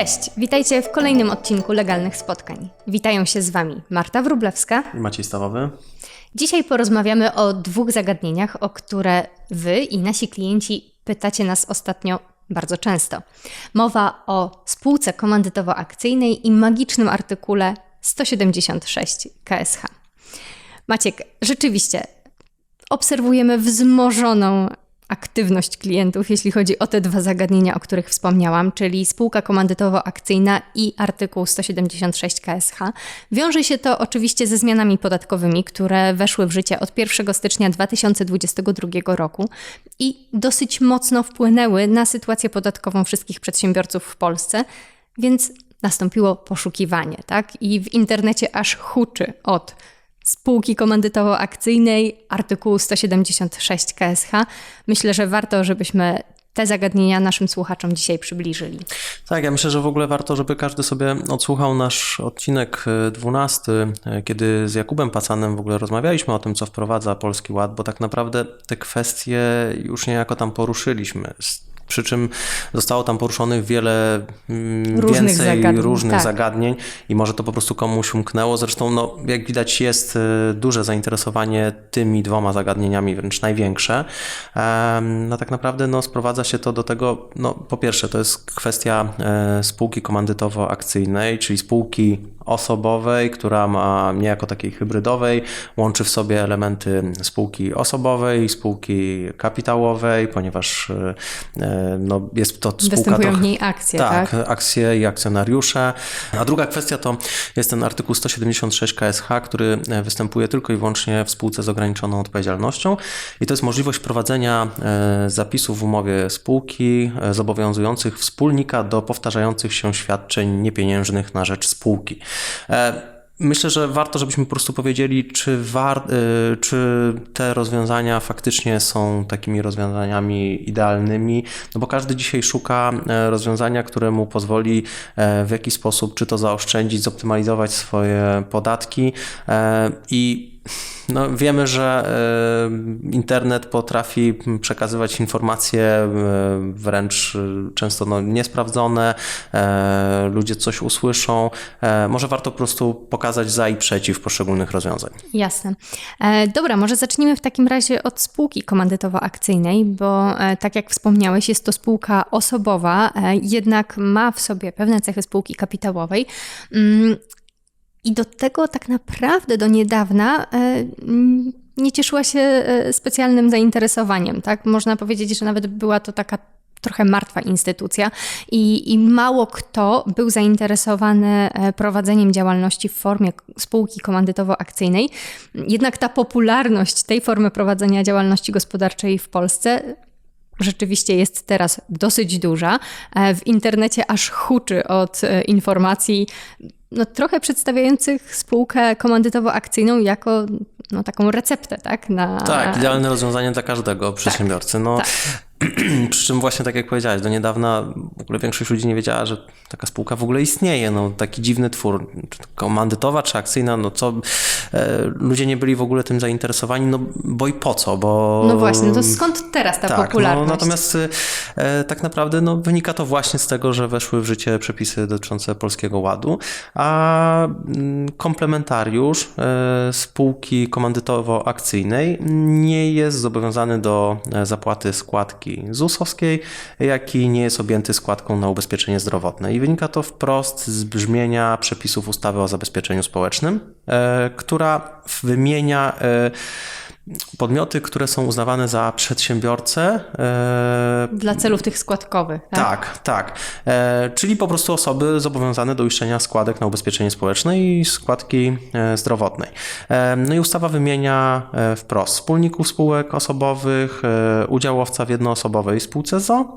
Cześć, witajcie w kolejnym odcinku Legalnych Spotkań. Witają się z Wami Marta Wrublewska. I Maciej Stawowy. Dzisiaj porozmawiamy o dwóch zagadnieniach, o które Wy i nasi klienci pytacie nas ostatnio bardzo często. Mowa o spółce komandytowo-akcyjnej i magicznym artykule 176 KSH. Maciek, rzeczywiście obserwujemy wzmożoną aktywność klientów, jeśli chodzi o te dwa zagadnienia, o których wspomniałam, czyli spółka komandytowo-akcyjna i artykuł 176 KSH. Wiąże się to oczywiście ze zmianami podatkowymi, które weszły w życie od 1 stycznia 2022 roku i dosyć mocno wpłynęły na sytuację podatkową wszystkich przedsiębiorców w Polsce, więc nastąpiło poszukiwanie, tak? I w internecie aż huczy od spółki komandytowo-akcyjnej, artykułu 176 KSH. Myślę, że warto, żebyśmy te zagadnienia naszym słuchaczom dzisiaj przybliżyli. Tak, ja myślę, że w ogóle warto, żeby każdy sobie odsłuchał nasz odcinek 12, e, kiedy z Jakubem Pacanem w ogóle rozmawialiśmy o tym, co wprowadza Polski Ład, bo tak naprawdę te kwestie już niejako tam poruszyliśmy przy czym zostało tam poruszonych wiele mm, różnych więcej zagadnień, różnych tak. zagadnień i może to po prostu komuś umknęło. Zresztą, no, jak widać, jest e, duże zainteresowanie tymi dwoma zagadnieniami, wręcz największe. No tak naprawdę no, sprowadza się to do tego, no, po pierwsze, to jest kwestia e, spółki komandytowo-akcyjnej, czyli spółki osobowej, która ma niejako takiej hybrydowej, łączy w sobie elementy spółki osobowej, spółki kapitałowej, ponieważ e, no, jest to spółka... Występują w niej akcje, tak? Tak, akcje i akcjonariusze. A druga kwestia to jest ten artykuł 176 KSH, który występuje tylko i wyłącznie w spółce z ograniczoną odpowiedzialnością i to jest możliwość prowadzenia e, zapisów w umowie spółki e, zobowiązujących wspólnika do powtarzających się świadczeń niepieniężnych na rzecz spółki. E, myślę, że warto, żebyśmy po prostu powiedzieli, czy, war, e, czy te rozwiązania faktycznie są takimi rozwiązaniami idealnymi, no bo każdy dzisiaj szuka e, rozwiązania, które mu pozwoli w jakiś sposób, czy to zaoszczędzić, zoptymalizować swoje podatki i no, wiemy, że e, internet potrafi przekazywać informacje e, wręcz e, często no, niesprawdzone, ludzie coś usłyszą. Może warto po prostu pokazać za i przeciw poszczególnych rozwiązań. Jasne. Dobra, może zacznijmy w takim razie od spółki komandytowo-akcyjnej, bo tak jak wspomniałeś, jest to spółka osobowa, jednak ma w sobie pewne cechy spółki kapitałowej. I do tego tak naprawdę do niedawna e, nie cieszyła się e, specjalnym zainteresowaniem. Tak? Można powiedzieć, że nawet była to taka trochę martwa instytucja i, i mało kto był zainteresowany e, prowadzeniem działalności w formie spółki komandytowo-akcyjnej. Jednak ta popularność tej formy prowadzenia działalności gospodarczej w Polsce rzeczywiście jest teraz dosyć duża. W internecie aż huczy od informacji no, trochę przedstawiających spółkę komandytowo-akcyjną jako no, taką receptę, tak? Na... Tak, idealne rozwiązanie dla każdego przedsiębiorcy. Tak, no, tak. Przy czym właśnie tak jak powiedziałeś, do niedawna w ogóle większość ludzi nie wiedziała, że taka spółka w ogóle istnieje. No, taki dziwny twór, czy komandytowa, czy akcyjna, no co, e, ludzie nie byli w ogóle tym zainteresowani, no bo i po co, bo... No właśnie, no to skąd teraz ta tak, no, popularność? No, natomiast e, tak naprawdę no, wynika to właśnie z tego, że weszły w życie przepisy dotyczące Polskiego Ładu, a mm, komplementariusz e, spółki komandytowo-akcyjnej nie jest zobowiązany do e, zapłaty składki ZUS-owskiej, jak i nie jest objęty składką na ubezpieczenie zdrowotne. I wynika to wprost z brzmienia przepisów ustawy o zabezpieczeniu społecznym, e, która wymienia e, podmioty, które są uznawane za przedsiębiorcę. E, Dla celów tych składkowych. Tak, tak. tak. E, czyli po prostu osoby zobowiązane do uiszczenia składek na ubezpieczenie społeczne i składki e, zdrowotnej. No i ustawa wymienia wprost wspólników spółek osobowych, udziałowca w jednoosobowej spółce ZO,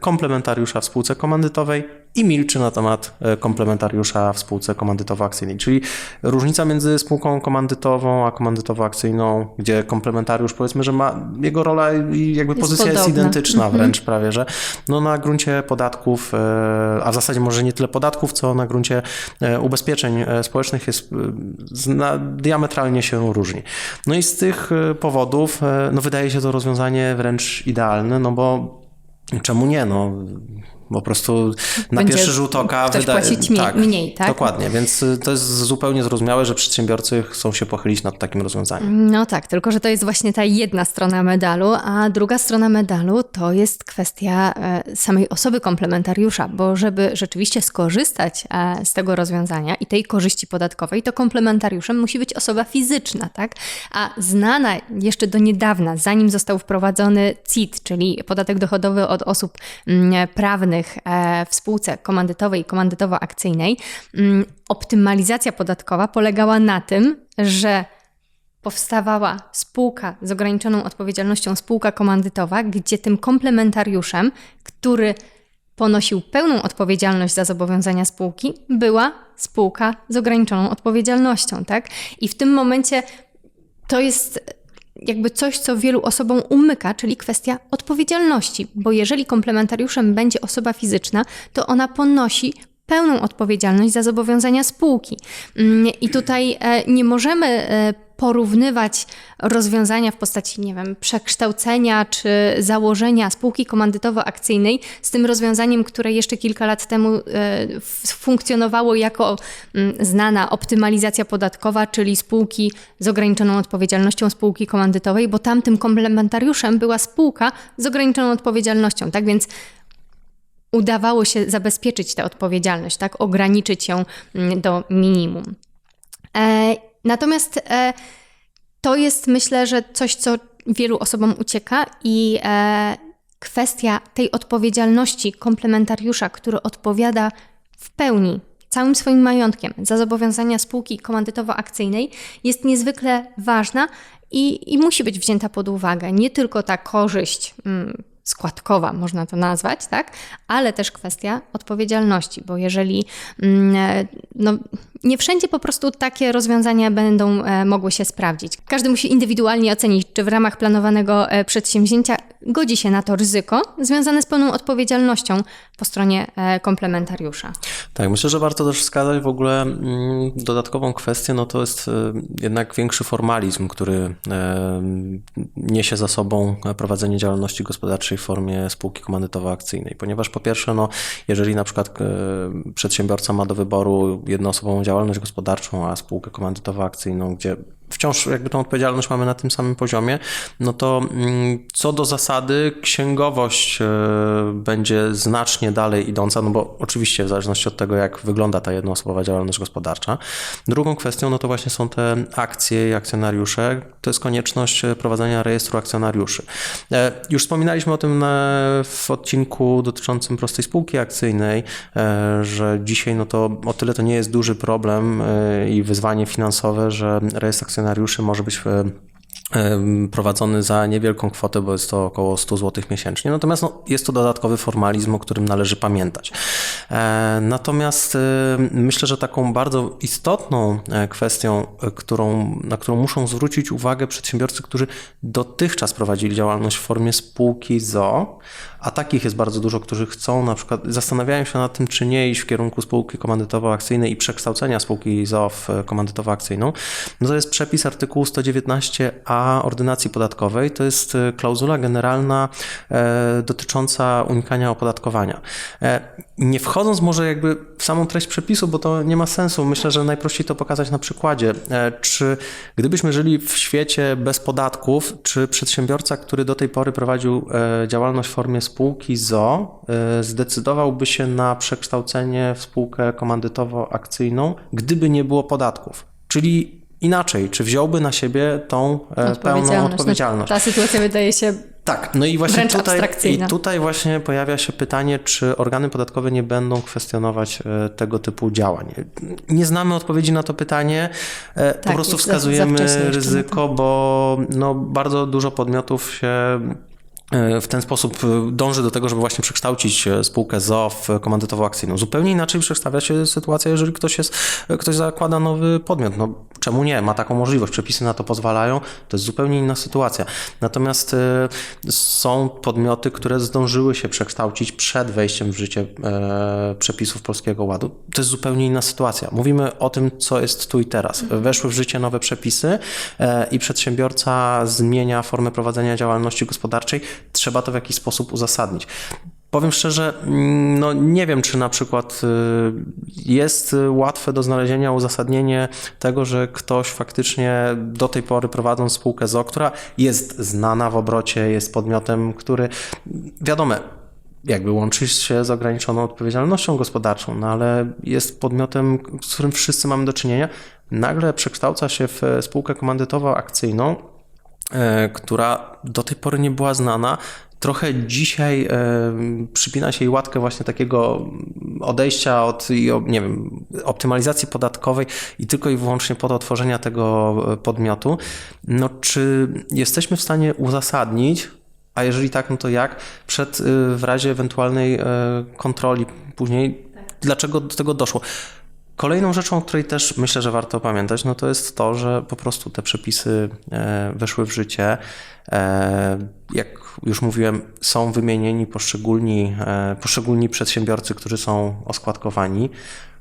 komplementariusza w spółce komandytowej i milczy na temat e, komplementariusza w spółce komandytowo-akcyjnej. Czyli różnica między spółką komandytową a komandytowo-akcyjną, gdzie komplementariusz powiedzmy, że ma jego rola i jakby jest pozycja podobna. jest identyczna mhm. wręcz prawie, że no na gruncie podatków, e, a w zasadzie może nie tyle podatków, co na gruncie e, ubezpieczeń społecznych jest diametralnie się różni. No i z tych powodów no wydaje się to rozwiązanie wręcz idealne, no bo czemu nie? No, Po prostu na Będzie pierwszy rzut oka ktoś wydaje płacić mniej- mniej, tak? Dokładnie, więc y, to jest zupełnie zrozumiałe, że przedsiębiorcy chcą się pochylić nad takim rozwiązaniem. No tak, tylko że to jest właśnie ta jedna strona medalu, a druga strona medalu to jest kwestia e, samej osoby komplementariusza, bo żeby rzeczywiście skorzystać e, z tego rozwiązania i tej korzyści podatkowej, to komplementariuszem musi być osoba fizyczna, tak? A znana jeszcze do niedawna, zanim został wprowadzony CIT, czyli podatek dochodowy od osób mm, prawnych e, w spółce komandytowej i komandytowo-akcyjnej, mm, optymalizacja podatkowa polegała na tym, że powstawała spółka z ograniczoną odpowiedzialnością, spółka komandytowa, gdzie tym komplementariuszem, który ponosił pełną odpowiedzialność za zobowiązania spółki, była spółka z ograniczoną odpowiedzialnością, tak? I w tym momencie to jest jakby coś, co wielu osobom umyka, czyli kwestia odpowiedzialności, bo jeżeli komplementariuszem będzie osoba fizyczna, to ona ponosi pełną odpowiedzialność za zobowiązania spółki. Mm, I tutaj e, nie możemy e, porównywać rozwiązania w postaci, nie wiem, przekształcenia czy założenia spółki komandytowo-akcyjnej z tym rozwiązaniem, które jeszcze kilka lat temu e, funkcjonowało jako mm, znana optymalizacja podatkowa, czyli spółki z ograniczoną odpowiedzialnością spółki komandytowej, bo tamtym komplementariuszem była spółka z ograniczoną odpowiedzialnością, tak więc udawało się zabezpieczyć tę odpowiedzialność, tak, ograniczyć ją mm, do minimum. Natomiast e, to jest, myślę, że coś, co wielu osobom ucieka i e, kwestia tej odpowiedzialności komplementariusza, który odpowiada w pełni całym swoim majątkiem za zobowiązania spółki komandytowo-akcyjnej jest niezwykle ważna i, i musi być wzięta pod uwagę. Nie tylko ta korzyść mm, składkowa, można to nazwać, tak? Ale też kwestia odpowiedzialności, bo jeżeli mm, e, no, nie wszędzie po prostu takie rozwiązania będą e, mogły się sprawdzić. Każdy musi indywidualnie ocenić, czy w ramach planowanego e, przedsięwzięcia godzi się na to ryzyko związane z pełną odpowiedzialnością po stronie e, komplementariusza. Tak, myślę, że warto też wskazać w ogóle mm, dodatkową kwestię, no to jest jednak większy formalizm, który niesie za sobą prowadzenie działalności gospodarczej w formie spółki komandytowo-akcyjnej, ponieważ po pierwsze, no, jeżeli na przykład przedsiębiorca ma do wyboru jednoosobową działalność gospodarczą, a spółkę komandytowo-akcyjną, gdzie wciąż jakby tą odpowiedzialność mamy na tym samym poziomie, no to mm, co do zasady księgowość e, będzie znacznie dalej idąca, no bo oczywiście w zależności od tego, jak wygląda ta jednoosobowa działalność gospodarcza. Drugą kwestią, no to właśnie są te akcje i akcjonariusze. To jest konieczność e, prowadzenia rejestru akcjonariuszy. E, Już wspominaliśmy o tym w odcinku dotyczącym prostej spółki akcyjnej, że dzisiaj no to o tyle to nie jest duży problem i wyzwanie finansowe, że rejestr akcjonariuszy może być e, em, prowadzony za niewielką kwotę, bo jest to około 100 zł miesięcznie. Natomiast no, jest to dodatkowy formalizm, o którym należy pamiętać. E, Natomiast e, myślę, że taką bardzo istotną e, kwestią, e, którą, na którą muszą zwrócić uwagę przedsiębiorcy, którzy dotychczas prowadzili działalność w formie spółki ZO, a takich jest bardzo dużo, którzy chcą na przykład, zastanawiają się nad tym, czy nie iść w kierunku spółki komandytowo-akcyjnej i przekształcenia spółki ZO w komandytowo-akcyjną, no to jest przepis artykułu 119a ordynacji podatkowej, to jest e, klauzula generalna e, dotycząca unikania opodatkowania. E, nie wchodząc może jakby w samą treść przepisu, bo to nie ma sensu, myślę, że najprościej to pokazać na przykładzie. Czy gdybyśmy żyli w świecie bez podatków, czy przedsiębiorca, który do tej pory prowadził działalność w formie spółki ZO, e, zdecydowałby się na przekształcenie w spółkę komandytowo-akcyjną, gdyby nie było podatków? Czyli inaczej, czy wziąłby na siebie tą e, pełną odpowiedzialność? No, ta sytuacja wydaje się Tak, no i właśnie tutaj, i tutaj właśnie pojawia się pytanie, czy organy podatkowe nie będą kwestionować e, tego typu działań. Nie znamy odpowiedzi na to pytanie, e, po Tak, prostu za- za wskazujemy ryzyko, bo no, bardzo dużo podmiotów się w ten sposób e, dąży do tego, żeby właśnie przekształcić e, spółkę ZO w komandytowo-akcyjną. Zupełnie inaczej przedstawia się sytuacja, jeżeli ktoś jest, e, ktoś zakłada nowy podmiot. No, czemu nie? Ma taką możliwość, przepisy na to pozwalają, to jest zupełnie inna sytuacja. Natomiast e, są podmioty, które zdążyły się przekształcić przed wejściem w życie e, przepisów Polskiego Ładu. To jest zupełnie inna sytuacja. Mówimy o tym, co jest tu i teraz. Weszły w życie nowe przepisy e, i przedsiębiorca zmienia formę prowadzenia działalności gospodarczej. Trzeba to w jakiś sposób uzasadnić. Powiem szczerze, mm, no nie wiem, czy na przykład y, jest łatwe do znalezienia uzasadnienie tego, że ktoś faktycznie do tej pory prowadząc spółkę ZO, która jest znana w obrocie, jest podmiotem, który wiadomo, jakby łączy się z ograniczoną odpowiedzialnością gospodarczą, no ale jest podmiotem, z którym wszyscy mamy do czynienia, nagle przekształca się w spółkę komandytowo-akcyjną, która do tej pory nie była znana. Trochę dzisiaj e, przypina się jej łatkę właśnie takiego odejścia od, nie wiem, optymalizacji podatkowej i tylko i wyłącznie po to tworzenia tego e, podmiotu. No, czy jesteśmy w stanie uzasadnić, a jeżeli tak, no to jak? Przed, w razie ewentualnej kontroli później, dlaczego do tego doszło? Kolejną rzeczą, o której też myślę, że warto pamiętać, no to jest to, że po prostu te przepisy e, weszły w życie. E, Jak już mówiłem, są wymienieni poszczególni, e, poszczególni przedsiębiorcy, którzy są oskładkowani.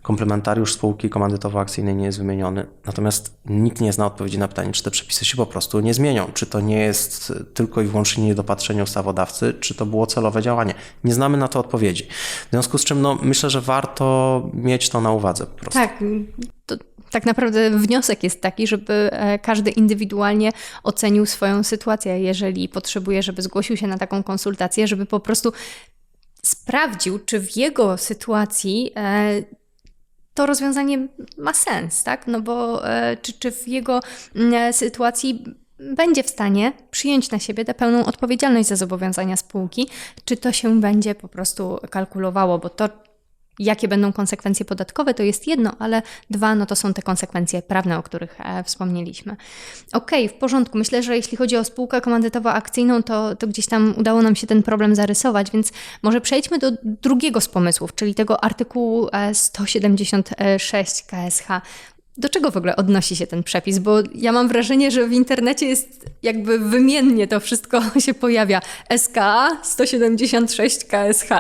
Komplementariusz spółki komandytowo-akcyjnej nie jest wymieniony. Natomiast nikt nie zna odpowiedzi na pytanie, czy te przepisy się po prostu nie zmienią. Czy to nie jest tylko i wyłącznie niedopatrzenie ustawodawcy, czy to było celowe działanie. Nie znamy na to odpowiedzi. W związku z czym no, myślę, że warto mieć to na uwadze po prostu. Tak, tak naprawdę wniosek jest taki, żeby e, każdy indywidualnie ocenił swoją sytuację, jeżeli potrzebuje, żeby zgłosił się na taką konsultację, żeby po prostu sprawdził, czy w jego sytuacji e, to rozwiązanie ma sens, tak? No bo e, czy, czy w jego mm, sytuacji będzie w stanie przyjąć na siebie tę pełną odpowiedzialność za zobowiązania spółki, czy to się będzie po prostu kalkulowało, bo to, jakie będą konsekwencje podatkowe, to jest jedno, ale dwa, no to są te konsekwencje prawne, o których e, wspomnieliśmy. Okej, w porządku. Myślę, że jeśli chodzi o spółkę komandytowo-akcyjną, to, to gdzieś tam udało nam się ten problem zarysować, więc może przejdźmy do drugiego z pomysłów, czyli tego artykułu e, 176 KSH. Do czego w ogóle odnosi się ten przepis? Bo ja mam wrażenie, że w internecie jest jakby wymiennie to wszystko się pojawia. SKA 176 KSH.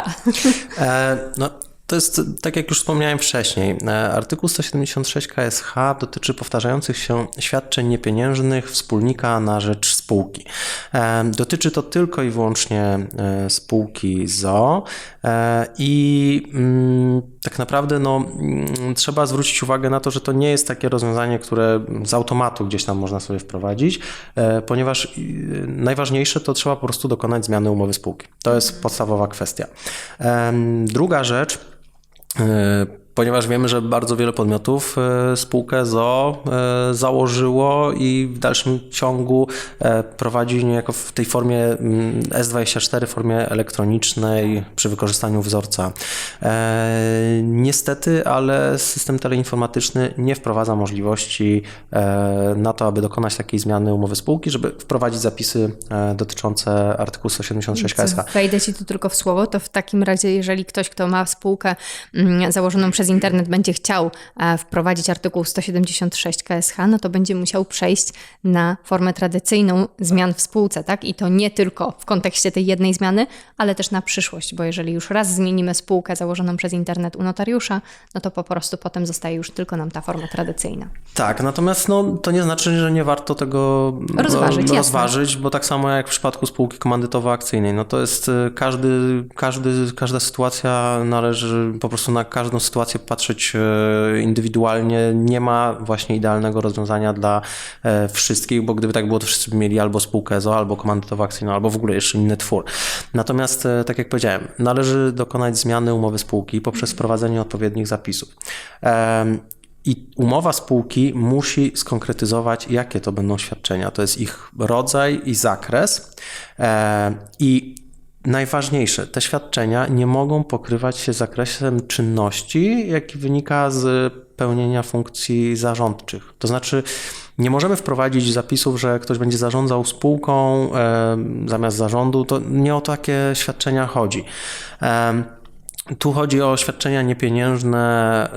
E, no, to jest, tak jak już wspomniałem wcześniej, e, artykuł 176 KSH dotyczy powtarzających się świadczeń niepieniężnych wspólnika na rzecz spółki. E, dotyczy to tylko i wyłącznie e, spółki ZO i mm, tak naprawdę no, mm, trzeba zwrócić uwagę na to, że to nie jest takie rozwiązanie, które z automatu gdzieś tam można sobie wprowadzić, ponieważ najważniejsze to trzeba po prostu dokonać zmiany umowy spółki. To jest podstawowa kwestia. Druga rzecz, E, Ponieważ wiemy, że bardzo wiele podmiotów e, spółkę ZO e, założyło i w dalszym ciągu e, prowadzi niejako w tej formie mm, S24, formie elektronicznej przy wykorzystaniu wzorca. Niestety, ale system teleinformatyczny nie wprowadza możliwości na to, aby dokonać takiej zmiany umowy spółki, żeby wprowadzić zapisy dotyczące artykułu 176 KSH. Wejdę ci tu tylko w słowo, to w takim razie, jeżeli ktoś, kto ma spółkę mm, założoną przez internet, będzie chciał e, wprowadzić artykuł 176 KSH, no to będzie musiał przejść na formę tradycyjną zmian w spółce, tak? I to nie tylko w kontekście tej jednej zmiany, ale też na przyszłość, bo jeżeli już raz zmienimy spółkę założoną przez internet u notariusza, no to po prostu potem zostaje już tylko nam ta forma tradycyjna. Tak, natomiast no, to nie znaczy, że nie warto tego Rozważyć, no, jasne. rozważyć, bo tak samo jak w przypadku spółki komandytowo-akcyjnej, no to jest y, każdy, każdy, każda sytuacja należy po prostu na każdą sytuację patrzeć y, indywidualnie. Nie ma właśnie idealnego rozwiązania dla e, wszystkich, bo gdyby tak było, to wszyscy by mieli albo spółkę ZO, albo komandytowo-akcyjną, albo w ogóle jeszcze inny twór. Natomiast, e, tak jak powiedziałem, należy dokonać zmiany umowy spółki poprzez wprowadzenie odpowiednich zapisów. I umowa spółki musi skonkretyzować, jakie to będą świadczenia. To jest ich rodzaj i zakres. E, I najważniejsze, te świadczenia nie mogą pokrywać się zakresem czynności, jaki wynika z pełnienia funkcji zarządczych. To znaczy, nie możemy wprowadzić zapisów, że ktoś będzie zarządzał spółką e, zamiast zarządu. To nie o takie świadczenia chodzi. E, tu chodzi o świadczenia niepieniężne,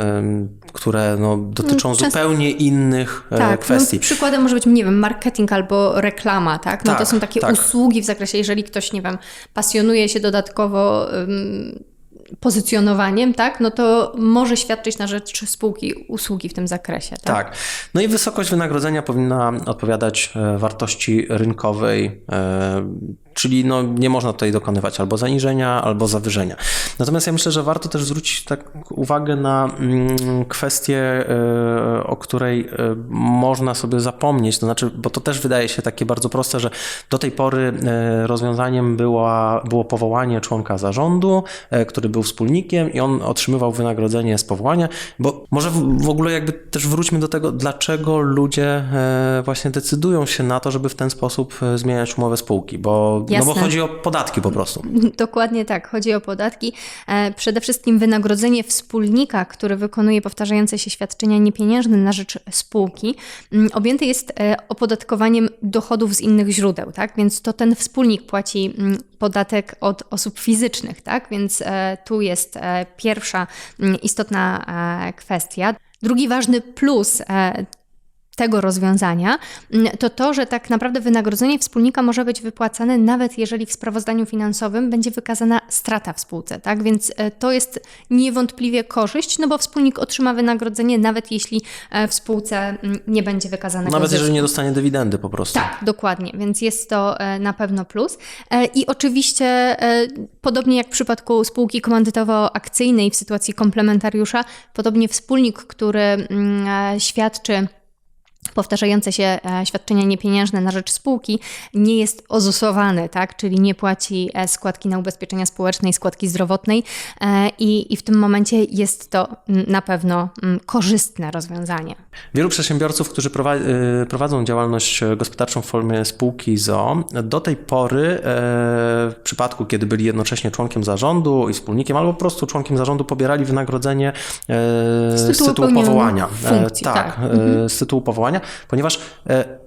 które no, dotyczą Często- zupełnie innych e, Tak, kwestii. No, przykładem może być, nie wiem, marketing albo reklama, tak? No to Tak, są takie tak. usługi w zakresie, jeżeli ktoś, nie wiem, pasjonuje się dodatkowo ym, pozycjonowaniem, tak? No to może świadczyć na rzecz spółki usługi w tym zakresie, tak? Tak. No i wysokość wynagrodzenia powinna odpowiadać e, wartości rynkowej. E, Czyli no, nie można tutaj dokonywać albo zaniżenia, albo zawyżenia. Natomiast ja myślę, że warto też zwrócić tak uwagę na mm, kwestię, y, o której y, można sobie zapomnieć. To znaczy, bo to też wydaje się takie bardzo proste, że do tej pory y, rozwiązaniem była, było powołanie członka zarządu, który był wspólnikiem i on otrzymywał wynagrodzenie z powołania, bo może w, ogóle jakby też wróćmy do tego, dlaczego ludzie właśnie decydują się na to, żeby w ten sposób zmieniać umowę spółki, bo, no bo Jasne. chodzi o podatki po prostu. Dokładnie tak, chodzi o podatki. E, Przede wszystkim wynagrodzenie wspólnika, który wykonuje powtarzające się świadczenia niepieniężne na rzecz spółki, mm, objęte jest e, opodatkowaniem dochodów z innych źródeł, tak? Więc to ten wspólnik płaci mm, podatek od osób fizycznych, tak? Więc e, tu jest pierwsza mm, istotna kwestia. Drugi ważny plus tego rozwiązania, mm, to to, że tak naprawdę wynagrodzenie wspólnika może być wypłacane nawet jeżeli w sprawozdaniu finansowym będzie wykazana strata w spółce, tak? Więc e, to jest niewątpliwie korzyść, no bo wspólnik otrzyma wynagrodzenie nawet jeśli e, w spółce mm, nie będzie wykazanego Nawet jeżeli nie dostanie dywidendy po prostu. Tak, dokładnie, więc jest to e, na pewno plus. I oczywiście, podobnie jak w przypadku spółki komandytowo-akcyjnej w sytuacji komplementariusza, podobnie wspólnik, który mm, świadczy powtarzające się e, świadczenia niepieniężne na rzecz spółki nie jest ozusowany, tak? czyli nie płaci e, składki na ubezpieczenia społeczne i składki zdrowotnej e, i, i w tym momencie jest to na pewno korzystne rozwiązanie. Wielu przedsiębiorców, którzy prowa- prowadzą działalność gospodarczą w formie spółki ZO, do tej pory, w przypadku kiedy byli jednocześnie członkiem zarządu i wspólnikiem, albo po prostu członkiem zarządu, pobierali wynagrodzenie z tytułu tytułu pełnionej powołania. Funkcji, tak, tak. Mhm. z tytułu powołania, ponieważ e,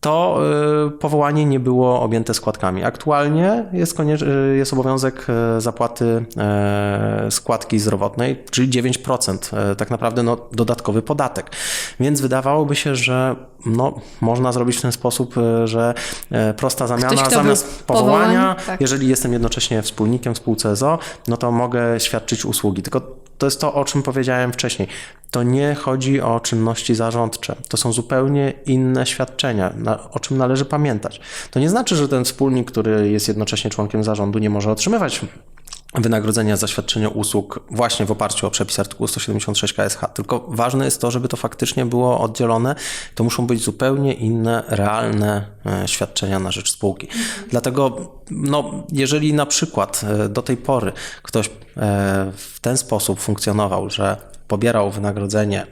to y, powołanie nie było objęte składkami. Aktualnie jest, y, jest obowiązek zapłaty e, składki zdrowotnej, czyli 9%, e, tak naprawdę no, dodatkowy podatek. Więc wydawałoby się, że no, można zrobić w ten sposób, e, że e, prosta zamiana kto był zamiast powołania, tak. jeżeli jestem jednocześnie wspólnikiem w spółce ZO, no to mogę świadczyć usługi. Tylko to jest to, o czym powiedziałem wcześniej. To nie chodzi o czynności zarządcze. To są zupełnie inne świadczenia, na, o czym należy pamiętać. To nie znaczy, że ten wspólnik, który jest jednocześnie członkiem zarządu, nie może otrzymywać wynagrodzenia za świadczenie usług właśnie w oparciu o przepis artykułu 176 KSH. Tylko ważne jest to, żeby to faktycznie było oddzielone. To muszą być zupełnie inne, realne e, świadczenia na rzecz spółki. Dlatego, no, jeżeli na przykład e, do tej pory ktoś e, w ten sposób funkcjonował, że pobierał wynagrodzenie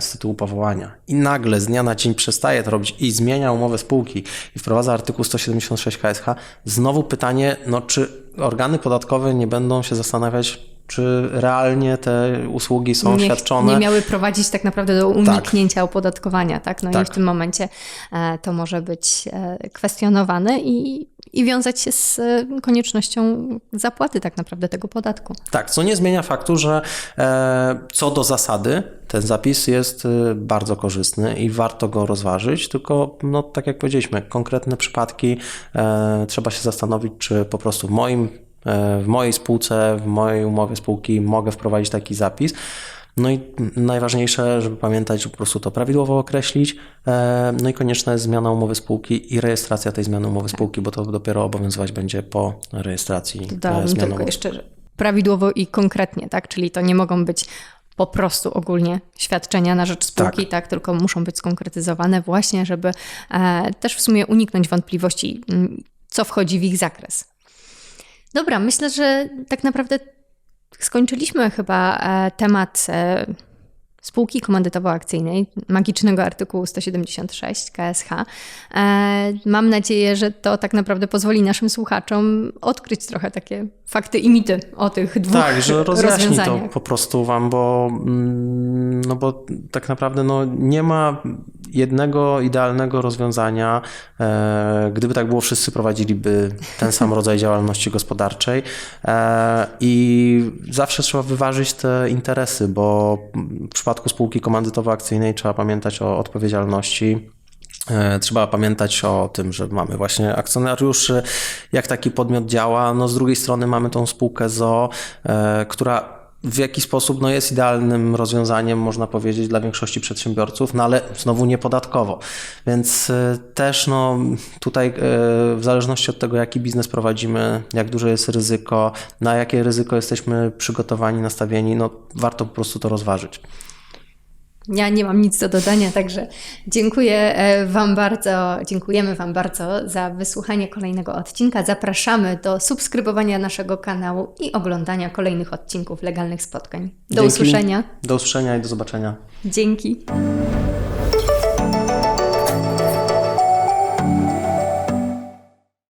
z tytułu powołania. I nagle z dnia na dzień przestaje to robić i zmienia umowę spółki i wprowadza artykuł 176 KSH, znowu pytanie, no czy organy podatkowe nie będą się zastanawiać, czy realnie te usługi są nie, świadczone? nie miały prowadzić tak naprawdę do uniknięcia opodatkowania, tak? No i Tak. w tym momencie e, to może być e, kwestionowane i, i wiązać się z e, koniecznością zapłaty tak naprawdę tego podatku. Tak, co nie zmienia faktu, że co do zasady ten zapis jest bardzo korzystny i warto go rozważyć, tylko no, tak jak powiedzieliśmy, konkretne przypadki trzeba się zastanowić, czy po prostu w moim w mojej spółce, w mojej umowie spółki mogę wprowadzić taki zapis. No i najważniejsze, żeby pamiętać, że po prostu to prawidłowo określić. e, No i konieczna jest zmiana umowy spółki i rejestracja tej zmiany umowy spółki, bo to dopiero obowiązywać będzie po rejestracji e, Dodałam zmiany tylko umowy. jeszcze prawidłowo i konkretnie, tak? Czyli to nie mogą być po prostu ogólnie świadczenia na rzecz spółki, tak, tylko muszą być skonkretyzowane właśnie, żeby e, też w sumie uniknąć wątpliwości, mm, co wchodzi w ich zakres. Dobra, myślę, że tak naprawdę skończyliśmy chyba e, temat e, spółki komandytowo-akcyjnej, magicznego artykułu 176 KSH. E, mam nadzieję, że to tak naprawdę pozwoli naszym słuchaczom odkryć trochę takie fakty i mity o tych dwóch Tak, że rozjaśni to po prostu wam, bo, mm, no bo tak naprawdę no, nie ma jednego idealnego rozwiązania. E, gdyby tak było, wszyscy prowadziliby ten sam rodzaj działalności gospodarczej e, i zawsze trzeba wyważyć te interesy, bo w przypadku spółki komandytowo-akcyjnej trzeba pamiętać o odpowiedzialności E, Trzeba pamiętać o tym, że mamy właśnie akcjonariuszy, jak taki podmiot działa. No z drugiej strony mamy tą spółkę ZO, która w jaki sposób no, jest idealnym rozwiązaniem, można powiedzieć, dla większości przedsiębiorców, no ale znowu niepodatkowo. Więc e, też no, tutaj e, w zależności od tego, jaki biznes prowadzimy, jak duże jest ryzyko, na jakie ryzyko jesteśmy przygotowani, nastawieni, no, warto po prostu to rozważyć. Ja nie mam nic do dodania, także dziękuję e, Wam bardzo, dziękujemy Wam bardzo za wysłuchanie kolejnego odcinka. Zapraszamy do subskrybowania naszego kanału i oglądania kolejnych odcinków legalnych spotkań. Do Dzięki. usłyszenia. Do usłyszenia i do zobaczenia. Dzięki.